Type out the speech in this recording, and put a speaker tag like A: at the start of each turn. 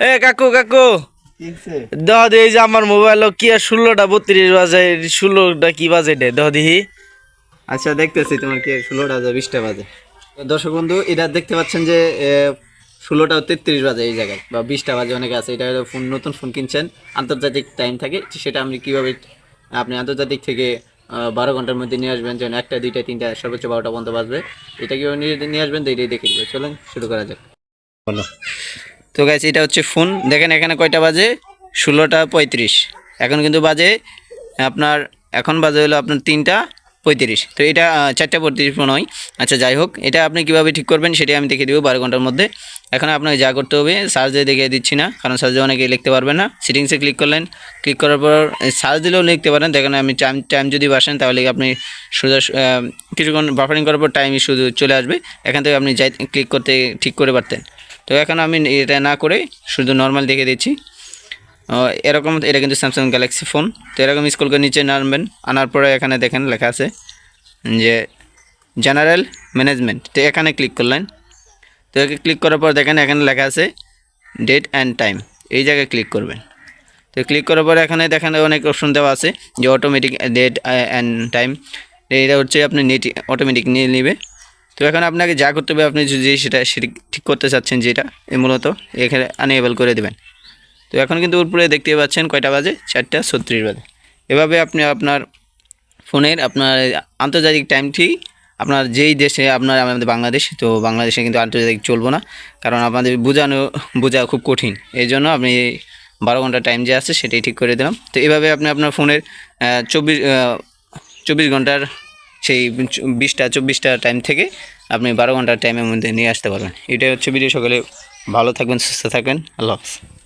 A: এ কাকু কাকু। দেহ দিহি যে আমার মোবাইল কি আর ষোলোটা বত্রিশ বাজে ষোলোটা কি বাজে দে দেহ দিহি
B: আচ্ছা দেখতেছি তোমার কি ষোলোটা বাজে বিশটা বাজে। দর্শক বন্ধু এটা দেখতে পাচ্ছেন যে ষোলোটা তেত্রিশ বাজে এই জায়গায় বা বিশটা বাজে অনেকে আছে। এটা হলো ফোন নতুন ফোন কিনছেন আন্তর্জাতিক টাইম থাকে সেটা আপনি কীভাবে আপনি আন্তর্জাতিক থেকে আহ, বারো ঘণ্টার মধ্যে নিয়ে আসবেন যেন একটা দুইটা তিনটা সর্বোচ্চ বারোটা পর্যন্ত বাজবে। এটা কীভাবে নিয়ে নিয়ে আসবেন তো এটাই দেখে দিবে চলুন শুরু করা যাক। তো গাইস এটা হচ্ছে ফোন দেখেন এখানে কয়টা বাজে? ষোলোটা পঁয়ত্রিশ। এখন কিন্তু বাজে আপনার, এখন বাজে হলো আপনার তিনটা পঁয়ত্রিশ। তো এটা চারটা পঁয়ত্রিশ নয় আচ্ছা যাই হোক, এটা আপনি কীভাবে ঠিক করবেন সেটাই আমি দেখে দেবো বারো ঘণ্টার মধ্যে। এখন আপনাকে যা করতে হবে, সার্চে দেখে দিচ্ছি না, কারণ সার্চে অনেকে লিখতে পারবেন না। সেটিংসে ক্লিক করলেন ক্লিক করার পর সার্চ দিলেও লিখতে পারেন। দেখেন আমি টাইম টাইম যদি বাসেন, তাহলে আপনি সোজা কিছুক্ষণ বাফারিং করার পর টাইমই শুধু চলে আসবে। এখান থেকে আপনি যাই ক্লিক করতে, ঠিক করে পারতেন। তো এখন আমি এটা না করে শুধু নর্মাল দেখে দিচ্ছি। এরকম, এটা কিন্তু স্যামসাং গ্যালাক্সি ফোন তো এরকম স্কুল করে নিচে নামবেন, আনার পরে এখানে দেখেন লেখা আছে যে জেনারেল ম্যানেজমেন্ট তো এখানে ক্লিক করলেন। তো একে ক্লিক করার পর দেখেন এখানে লেখা আছে ডেট অ্যান্ড টাইম এই জায়গায় ক্লিক করবেন। তো ক্লিক করার পরে এখানে দেখেন অনেক অপশন দেওয়া আছে, যে অটোমেটিক ডেট অ্যান্ড টাইম এইটা হচ্ছে আপনি নেট অটোমেটিক নিয়ে নেবে। তো এখন আপনাকে যা করতে হবে, আপনি যদি সেটা ঠিক করতে চাচ্ছেন যেটা মূলত এখানে আনএবল করে দেবেন। তো এখন কিন্তু উপরে দেখতে পাচ্ছেন কয়টা বাজে? চারটা ছত্রিশ বাজে। এভাবে আপনি আপনার ফোনের, আপনার আন্তর্জাতিক টাইমটি আপনার যেই দেশে, আপনার আমাদের বাংলাদেশ, তো বাংলাদেশে কিন্তু আন্তর্জাতিক চলবো না, কারণ আপনাদের বোঝানো, বোঝা খুব কঠিন। এই জন্য আপনি বারো ঘণ্টা টাইম যে আছে, সেটাই ঠিক করে দিলাম। তো এভাবে আপনি আপনার ফোনের চব্বিশ চব্বিশ ঘণ্টার সেই বিশটা, চব্বিশটা টাইম থেকে আপনি বারো ঘণ্টার টাইমের মধ্যে নিয়ে আসতে পারবেন। এটাই হচ্ছে ভিডিও সকলে ভালো থাকবেন, সুস্থ থাকবেন। আল্লাহ হাফিজ।